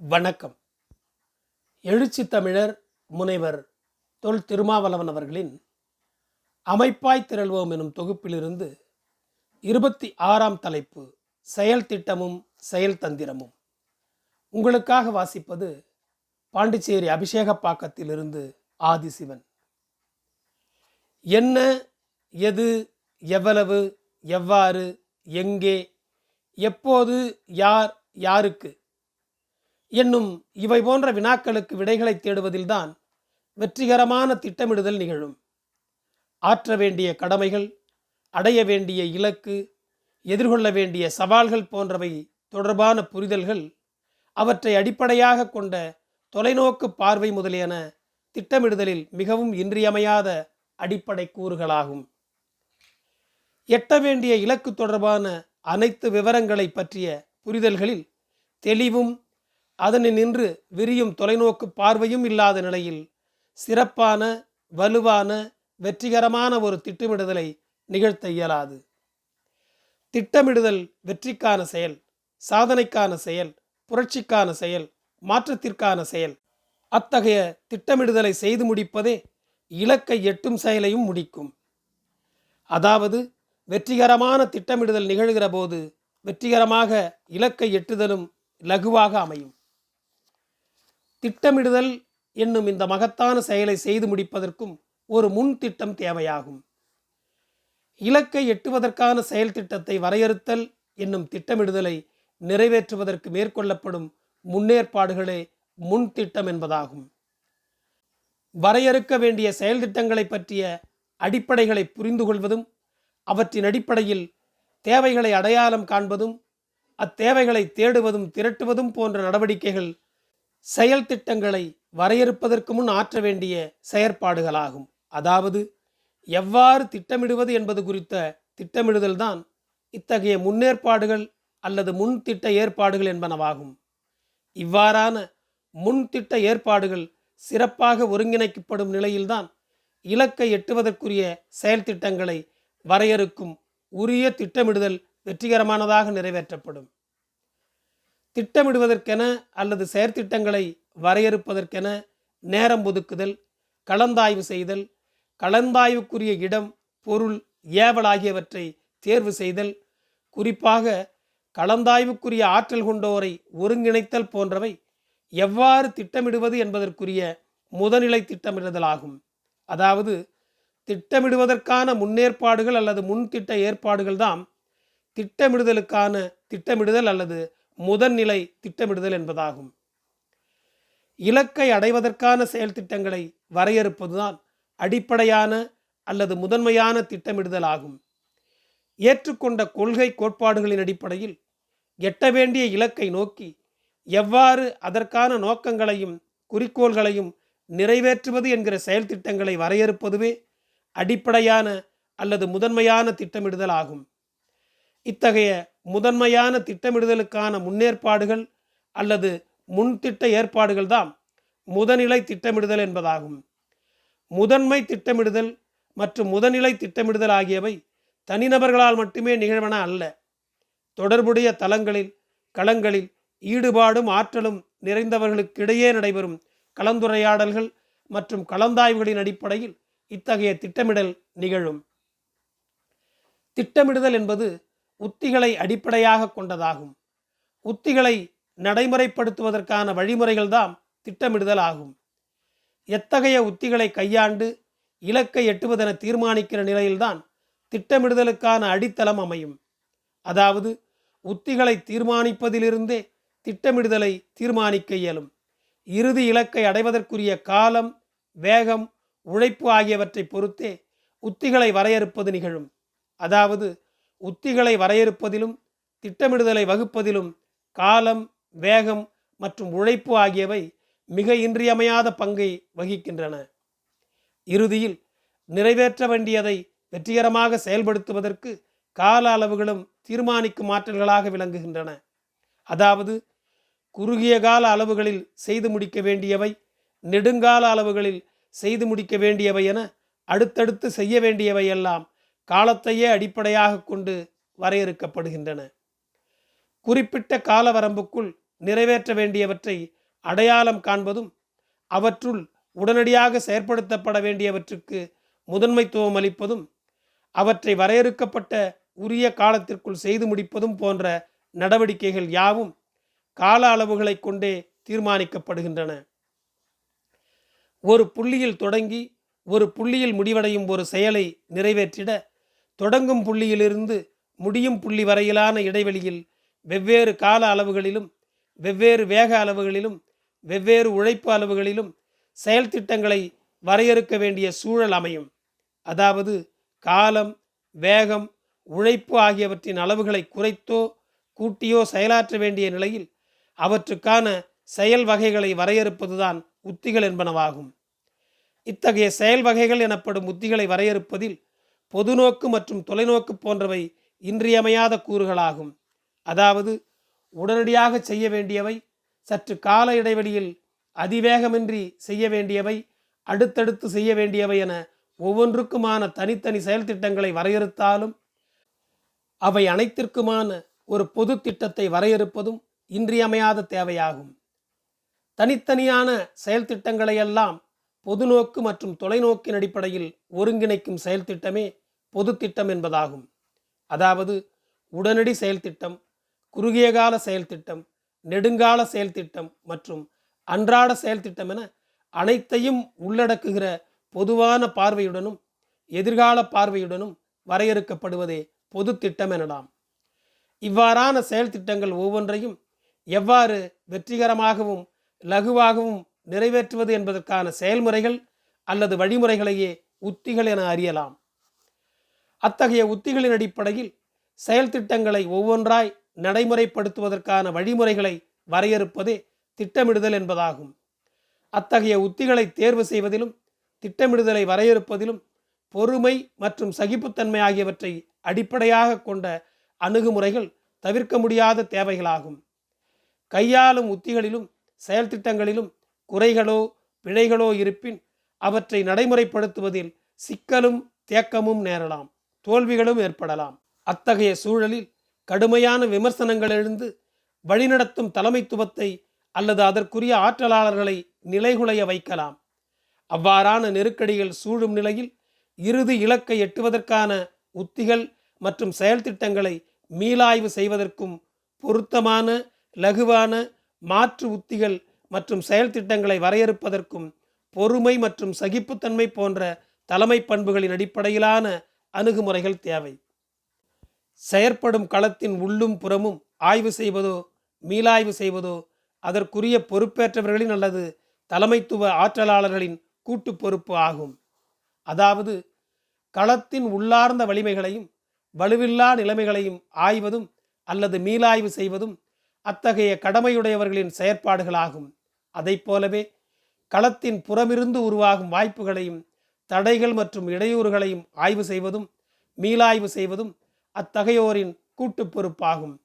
வணக்கம். எழுச்சி தமிழர் முனைவர் தொல் திருமாவளவன் அவர்களின் அமைப்பாய் திரள்வோம் எனும் தொகுப்பிலிருந்து இருபத்தி ஆறாம் தலைப்பு செயல் திட்டமும் செயல் தந்திரமும். உங்களுக்காக வாசிப்பது பாண்டிச்சேரி அபிஷேகப்பாக்கத்திலிருந்து ஆதிசிவன். என்ன எது எவ்வளவு எவ்வாறு எங்கே எப்போது யார் யாருக்கு என்னும் இவை போன்ற வினாக்களுக்கு விடைகளை தேடுவதில்தான் வெற்றிகரமான திட்டமிடுதல் நிகழும். ஆற்ற வேண்டிய கடமைகள் அடைய வேண்டிய இலக்கு எதிர்கொள்ள வேண்டிய சவால்கள் போன்றவை தொடர்பான புரிதல்கள் அவற்றை அடிப்படையாக கொண்ட தொலைநோக்கு பார்வை முதலியன திட்டமிடுதலில் மிகவும் இன்றியமையாத அடிப்படை கூறுகளாகும். எட்ட வேண்டிய இலக்கு தொடர்பான அனைத்து விவரங்களை பற்றிய புரிதல்களில் தெளிவும் அதனை நின்று விரியும் தொலைநோக்கு பார்வையும் இல்லாத நிலையில் சிறப்பான வலுவான வெற்றிகரமான ஒரு திட்டமிடுதலை நிகழ்த்த இயலாது. திட்டமிடுதல் வெற்றிக்கான செயல் சாதனைக்கான செயல் புரட்சிக்கான செயல் மாற்றத்திற்கான செயல். அத்தகைய திட்டமிடுதலை செய்து முடிப்பதே இலக்கை எட்டும் செயலையும் முடிக்கும். அதாவது வெற்றிகரமான திட்டமிடுதல் நிகழ்கிற போது வெற்றிகரமாக இலக்கை எட்டுதலும் லகுவாக அமையும். திட்டமிடுதல் என்னும் இந்த மகத்தான செயலை செய்து முடிப்பதற்கும் ஒரு முன் திட்டம் தேவையாகும். இலக்கை எட்டுவதற்கான செயல் திட்டத்தை வரையறுத்தல் என்னும் திட்டமிடுதலை நிறைவேற்றுவதற்கு மேற்கொள்ளப்படும் முன்னேற்பாடுகளே முன் திட்டம் என்பதாகும். வரையறுக்க வேண்டிய செயல் திட்டங்களை பற்றிய அடிப்படைகளை புரிந்து கொள்வதும் அவற்றின் அடிப்படையில் தேவைகளை அடையாளம் காண்பதும் அத்தேவைகளை தேடுவதும் திரட்டுவதும் போன்ற நடவடிக்கைகள் செயல் திட்டங்களை வரையறுப்பதற்கு முன் ஆற்ற வேண்டிய செயற்பாடுகளாகும். அதாவது எவ்வாறு திட்டமிடுவது என்பது குறித்த திட்டமிடுதல்தான் இத்தகைய முன்னேற்பாடுகள் அல்லது முன் திட்ட ஏற்பாடுகள் என்பனவாகும். இவ்வாறான முன் திட்ட ஏற்பாடுகள் சிறப்பாக ஒருங்கிணைக்கப்படும் நிலையில்தான் இலக்கை எட்டுவதற்குரிய செயல் திட்டங்களை வரையறுக்கும் உரிய திட்டமிடுதல் வெற்றிகரமானதாக நிறைவேற்றப்படும். திட்டமிடுவதற்கென அல்லது செயற்திட்டங்களை வரையறுப்பதற்கென நேரம் ஒதுக்குதல் கலந்தாய்வு செய்தல் கலந்தாய்வுக்குரிய இடம் பொருள் ஏவல் ஆகியவற்றை தேர்வு செய்தல் குறிப்பாக கலந்தாய்வுக்குரிய ஆற்றல் கொண்டோரை ஒருங்கிணைத்தல் போன்றவை எவ்வாறு திட்டமிடுவது என்பதற்குரிய முதநிலை திட்டமிடுதலாகும் அதாவது திட்டமிடுவதற்கான முன்னேற்பாடுகள் அல்லது முன்திட்ட ஏற்பாடுகள் தான் திட்டமிடுதலுக்கான திட்டமிடுதல் அல்லது முதன்நிலை திட்டமிடுதல் என்பதாகும். இலக்கை அடைவதற்கான செயல் திட்டங்களை வரையறுப்பதுதான் அடிப்படையான அல்லது முதன்மையான திட்டமிடுதல் ஆகும். ஏற்றுக்கொண்ட கொள்கை கோட்பாடுகளின் அடிப்படையில் எட்ட வேண்டிய இலக்கை நோக்கி எவ்வாறு அதற்கான நோக்கங்களையும் குறிக்கோள்களையும் நிறைவேற்றுவது என்கிற செயல் திட்டங்களை வரையறுப்பதுவே அடிப்படையான அல்லது முதன்மையான திட்டமிடுதல் ஆகும். இத்தகைய முதன்மையான திட்டமிடுதலுக்கான முன்னேற்பாடுகள் அல்லது முன்திட்ட ஏற்பாடுகள் தான் முதநிலை திட்டமிடுதல் என்பதாகும். முதன்மை திட்டமிடுதல் மற்றும் முதநிலை திட்டமிடுதல் ஆகியவை தனிநபர்களால் மட்டுமே நிகழ்வன அல்ல. தொடர்புடைய தளங்களில் களங்களில் ஈடுபாடும் ஆற்றலும் நிறைந்தவர்களுக்கிடையே நடைபெறும் கலந்துரையாடல்கள் மற்றும் கலந்தாய்வுகளின் அடிப்படையில் இத்தகைய திட்டமிடல் நிகழும். திட்டமிடுதல் என்பது உத்திகளை அடிப்படையாக கொண்டதாகும். உத்திகளை நடைமுறைப்படுத்துவதற்கான வழிமுறைகள் தான் திட்டமிடுதல் ஆகும். எத்தகைய உத்திகளை கையாண்டு இலக்கை எட்டுவதென தீர்மானிக்கிற நிலையில்தான் திட்டமிடுதலுக்கான அடித்தளம் அமையும். அதாவது உத்திகளை தீர்மானிப்பதிலிருந்தே திட்டமிடுதலை தீர்மானிக்க இயலும். இறுதி இலக்கை அடைவதற்குரிய காலம் வேகம் உழைப்பு ஆகியவற்றை பொறுத்தே உத்திகளை வரையறுப்பது நிகழும். அதாவது உத்திகளை வரையறுப்பதிலும் திட்டமிடுதலை வகுப்பதிலும் காலம் வேகம் மற்றும் உழைப்பு ஆகியவை மிக இன்றியமையாத பங்கை வகிக்கின்றன. இறுதியில் நிறைவேற்ற வேண்டியதை வெற்றிகரமாக செயல்படுத்துவதற்கு கால அளவுகளும் தீர்மானிக்கும் ஆற்றல்களாக விளங்குகின்றன. அதாவது குறுகிய கால அளவுகளில் செய்து முடிக்க வேண்டியவை நெடுங்கால அளவுகளில் செய்து முடிக்க வேண்டியவை என அடுத்தடுத்து செய்ய வேண்டியவை எல்லாம் காலத்தையே அடிப்படையாக கொண்டு வரையறுக்கப்படுகின்றன. குறிப்பிட்ட கால வரம்புக்குள் நிறைவேற்ற வேண்டியவற்றை அடையாளம் காண்பதும் அவற்றுள் உடனடியாக செயற்படுத்தப்பட வேண்டியவற்றுக்கு முதன்மைத்துவம் அளிப்பதும் அவற்றை வரையறுக்கப்பட்ட உரிய காலத்திற்குள் செய்து முடிப்பதும் போன்ற நடவடிக்கைகள் யாவும் கால அளவுகளை கொண்டே தீர்மானிக்கப்படுகின்றன. ஒரு புள்ளியில் தொடங்கி ஒரு புள்ளியில் முடிவடையும் ஒரு செயலை நிறைவேற்றிட தொடங்கும் புள்ளியிலிருந்து முடியும் புள்ளி வரையிலான இடைவெளியில் வெவ்வேறு கால அளவுகளிலும் வெவ்வேறு வேக அளவுகளிலும் வெவ்வேறு உழைப்பு அளவுகளிலும் செயல் திட்டங்களை வரையறுக்க வேண்டிய சூழல் அமையும். அதாவது காலம் வேகம் உழைப்பு ஆகியவற்றின் அளவுகளை குறைத்தோ கூட்டியோ செயலாற்ற வேண்டிய நிலையில் அவற்றுக்கான செயல் வகைகளை வரையறுப்பதுதான் உத்திகள் என்பனவாகும். இத்தகைய செயல் வகைகள் எனப்படும் உத்திகளை வரையறுப்பதில் பொதுநோக்கு மற்றும் தொலைநோக்கு போன்றவை இன்றியமையாத கூறுகளாகும். அதாவது உடனடியாக செய்ய வேண்டியவை சற்று கால இடைவெளியில் அதிவேகமின்றி செய்ய வேண்டியவை அடுத்தடுத்து செய்ய வேண்டியவை என ஒவ்வொன்றுக்குமான தனித்தனி செயல் திட்டங்களை வரையறுத்தாலும் அவை அனைத்திற்குமான ஒரு பொது திட்டத்தை வரையறுப்பதும் இன்றியமையாத தேவையாகும். தனித்தனியான செயல் திட்டங்களையெல்லாம் பொதுநோக்கு மற்றும் தொலைநோக்கின் அடிப்படையில் ஒருங்கிணைக்கும் செயல் திட்டமே பொது திட்டம் என்பதாகும். அதாவது உடனடி செயல் திட்டம் குறுகிய கால செயல் திட்டம் நெடுங்கால செயல் திட்டம் மற்றும் அன்றாட செயல் திட்டம் என அனைத்தையும் உள்ளடக்குகிற பொதுவான பார்வையுடனும் எதிர்கால பார்வையுடனும் வரையறுக்கப்படுவதே பொது திட்டம் எனலாம். இவ்வாறான செயல் திட்டங்கள் ஒவ்வொன்றையும் எவ்வாறு வெற்றிகரமாகவும் லகுவாகவும் நிறைவேற்றுவது என்பதற்கான செயல்முறைகள் அல்லது வழிமுறைகளையே உத்திகள் என அறியலாம். அத்தகைய உத்திகளின் அடிப்படையில் செயல் திட்டங்களை ஒவ்வொன்றாய் நடைமுறைப்படுத்துவதற்கான வழிமுறைகளை வரையறுப்பதே திட்டமிடுதல் என்பதாகும். அத்தகைய உத்திகளை தேர்வு செய்வதிலும் திட்டமிடுதலை வரையறுப்பதிலும் பொறுமை மற்றும் சகிப்புத்தன்மை ஆகியவற்றை அடிப்படையாக கொண்ட அணுகுமுறைகள் தவிர்க்க முடியாத தேவைகளாகும். கையாளும் உத்திகளிலும் செயல் திட்டங்களிலும் குறைகளோ பிழைகளோ இருப்பின் அவற்றை நடைமுறைப்படுத்துவதில் சிக்கலும் தேக்கமும் நேரலாம் தோல்விகளும் ஏற்படலாம். அத்தகைய சூழலில் கடுமையான விமர்சனங்கள் எழுந்து வழிநடத்தும் தலைமைத்துவத்தை அல்லது அதற்குரிய ஆற்றலாளர்களை நிலைகுலைய வைக்கலாம். அவ்வாறான நெருக்கடிகள் சூழும் நிலையில் இறுதி இலக்கை எட்டுவதற்கான உத்திகள் மற்றும் செயல்திட்டங்களை மீளாய்வு செய்வதற்கும் பொருத்தமான லகுவான மாற்று உத்திகள் மற்றும் செயல் திட்டங்களை வரையறுப்பதற்கும் பொறுமை மற்றும் சகிப்புத்தன்மை போன்ற தலைமை பண்புகளின் அடிப்படையிலான அணுகுமுறைகள் தேவை. செயற்படும் களத்தின் உள்ளும் புறமும் ஆய்வு செய்வதோ மீளாய்வு செய்வதோ அதற்குரிய பொறுப்பேற்றவர்களின் அல்லது தலைமைத்துவ ஆற்றலாளர்களின் கூட்டு பொறுப்பு ஆகும். அதாவது களத்தின் உள்ளார்ந்த வலிமைகளையும் வலுவில்லா நிலைமைகளையும் ஆய்வதும் அல்லது மீளாய்வு செய்வதும் அத்தகைய கடமையுடையவர்களின் செயற்பாடுகளாகும். அதைப் போலவே களத்தின் புறமிருந்து உருவாகும் வாய்ப்புகளையும் தடைகள் மற்றும் இடையூறுகளையும் ஆய்வு செய்வதும் மீளாய்வு செய்வதும் அத்தகையோரின் கூட்டு பொறுப்பாகும்.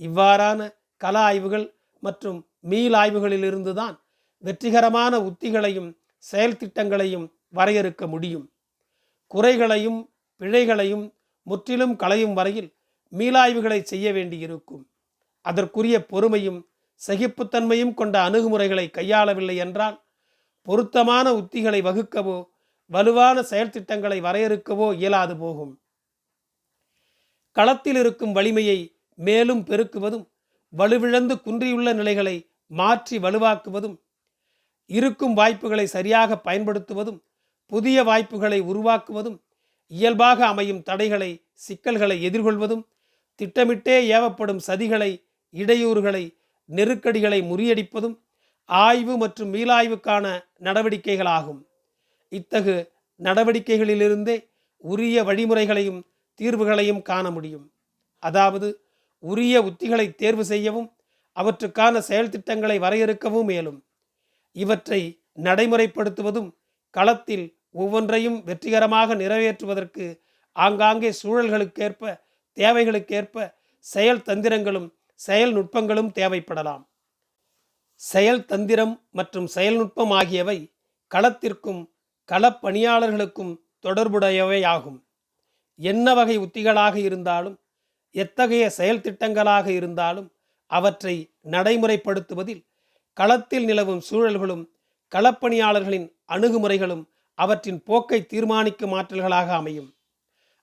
இவ்வாறான கல ஆய்வுகள் மற்றும் மீளாய்வுகளிலிருந்து தான் வெற்றிகரமான உத்திகளையும் செயல்திட்டங்களையும் வரையறுக்க முடியும். குறைகளையும் பிழைகளையும் முற்றிலும் களையும் வரையில் மீளாய்வுகளை செய்ய வேண்டியிருக்கும். அதற்குரிய பொறுமையும் சகிப்புத்தன்மையும் கொண்ட அணுகுமுறைகளை கையாளவில்லை என்றால் பொருத்தமான உத்திகளை வகுக்கவோ வலுவான செயல்திட்டங்களை வரையறுக்கவோ இயலாது போகும். களத்தில் இருக்கும் வலிமையை மேலும் பெருக்குவதும் வலுவிழந்து குன்றியுள்ள நிலைகளை மாற்றி வலுவாக்குவதும் இருக்கும் வாய்ப்புகளை சரியாக பயன்படுத்துவதும் புதிய வாய்ப்புகளை உருவாக்குவதும் இயல்பாக அமையும் தடைகளை சிக்கல்களை எதிர்கொள்வதும் திட்டமிட்டே ஏவப்படும் சதிகளை இடையூறுகளை நெருக்கடிகளை முறியடிப்பதும் ஆய்வு மற்றும் மீளாய்வுக்கான நடவடிக்கைகளாகும். இத்தகு நடவடிக்கைகளிலிருந்தே உரிய வழிமுறைகளையும் தீர்வுகளையும் காண முடியும். அதாவது உரிய உத்திகளை தேர்வு செய்யவும் அவற்றுக்கான செயல்திட்டங்களை வரையறுக்கவும் மேலும். இவற்றை நடைமுறைப்படுத்துவதும் களத்தில் ஒவ்வொன்றையும் வெற்றிகரமாக நிறைவேற்றுவதற்கு ஆங்காங்கே சூழல்களுக்கேற்ப தேவைகளுக்கேற்ப செயல் தந்திரங்களும் செயல் நுட்பங்களும் தேவைப்படலாம். செயல் தந்திரம் மற்றும் செயல்நுட்பம் ஆகியவை களத்திற்கும் களப்பணியாளர்களுக்கும் தொடர்புடையவையாகும் என்ன வகை உத்திகளாக இருந்தாலும் எத்தகைய செயல் திட்டங்களாக இருந்தாலும் அவற்றை நடைமுறைப்படுத்துவதில் களத்தில் நிலவும் சூழல்களும் களப்பணியாளர்களின் அணுகுமுறைகளும் அவற்றின் போக்கை தீர்மானிக்கும் ஆற்றல்களாக அமையும்.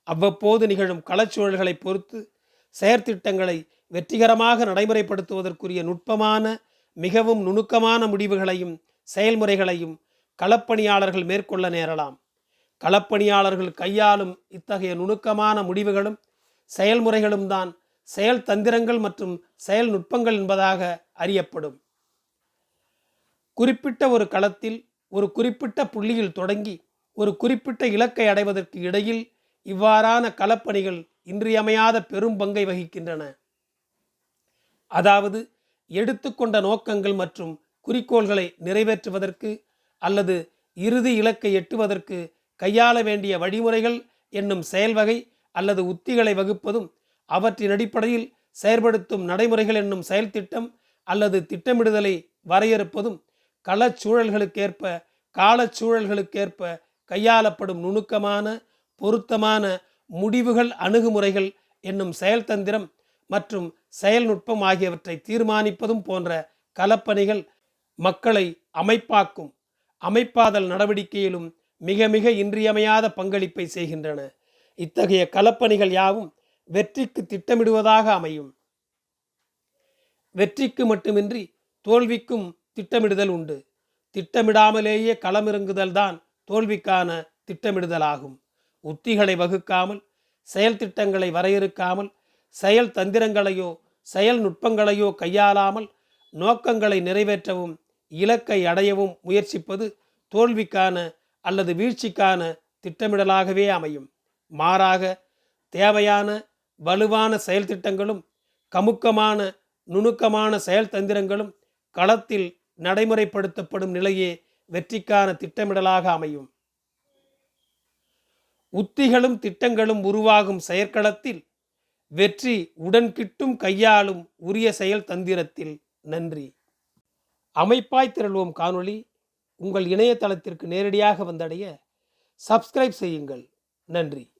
அவ்வப்போது நிகழும் களச்சூழல்களை பொறுத்து செயற்திட்டங்களை வெற்றிகரமாக நடைமுறைப்படுத்துவதற்குரிய நுட்பமான மிகவும் நுணுக்கமான முடிவுகளையும் செயல்முறைகளையும் களப்பணியாளர்கள் மேற்கொள்ள நேரலாம். களப்பணியாளர்கள் கையாளும் இத்தகைய நுணுக்கமான முடிவுகளும் செயல்முறைகளும் தான் செயல் தந்திரங்கள் மற்றும் செயல் நுட்பங்கள் என்பதாக அறியப்படும். குறிப்பிட்ட ஒரு களத்தில் ஒரு குறிப்பிட்ட புள்ளியில் தொடங்கி ஒரு குறிப்பிட்ட இலக்கை அடைவதற்கு இடையில் இவ்வாறான களப்பணிகள் இன்றியமையாத பெரும் பங்கை வகிக்கின்றன. அதாவது எடுத்துக்கொண்ட நோக்கங்கள் மற்றும் குறிக்கோள்களை நிறைவேற்றுவதற்கு அல்லது இறுதி இலக்கை எட்டுவதற்கு கையாள வேண்டிய வழிமுறைகள் என்னும் செயல்வகை அல்லது உத்திகளை வகுப்பதும் அவற்றின் அடிப்படையில் செயற்படுத்தும் நடைமுறைகள் என்னும் செயல்திட்டம் அல்லது திட்டமிடுதலை வரையறுப்பதும் களச்சூழல்களுக்கேற்ப காலச்சூழல்களுக்கேற்ப கையாளப்படும் நுணுக்கமான பொருத்தமான முடிவுகள் அணுகுமுறைகள் என்னும் செயல்தந்திரம் மற்றும் செயல்நுட்பம் ஆகியவற்றை தீர்மானிப்பதும் போன்ற கலப்பணிகள் மக்களை அமைப்பாக்கும் அமைப்பாதல் நடவடிக்கையிலும் மிக மிக இன்றியமையாத பங்களிப்பை செய்கின்றன. இத்தகைய கலப்பணிகள் யாவும் வெற்றிக்கு திட்டமிடுவதாக அமையும். வெற்றிக்கு மட்டுமின்றி தோல்விக்கும் திட்டமிடுதல் உண்டு. திட்டமிடாமலேயே களமிறங்குதல் தான் தோல்விக்கான திட்டமிடுதலாகும். உத்திகளை வகுக்காமல் செயல் திட்டங்களை வரையறுக்காமல் செயல் தந்திரங்களையோ செயல் நுட்பங்களையோ கையாளாமல் நோக்கங்களை நிறைவேற்றவும் இலக்கை அடையவும் முயற்சிப்பது தோல்விக்கான அல்லது வீழ்ச்சிக்கான திட்டமிடலாகவே அமையும். மாறாக தேவையான வலுவான செயல் திட்டங்களும் கமுக்கமான நுணுக்கமான செயல் தந்திரங்களும் களத்தில் நடைமுறைப்படுத்தப்படும் நிலையே வெற்றிக்கான திட்டமிடலாக அமையும். உத்திகளும் திட்டங்களும் உருவாகும் செயற்களத்தில் வெற்றி உடன் கிட்டும் கையாளும் உரிய செயல் தந்திரத்தில் நன்றி. அமைப்பாய் திரள்வோம் காணொளி. உங்கள் இணையதளத்திற்கு நேரடியாக வந்தடைய சப்ஸ்கிரைப் செய்யுங்கள். நன்றி.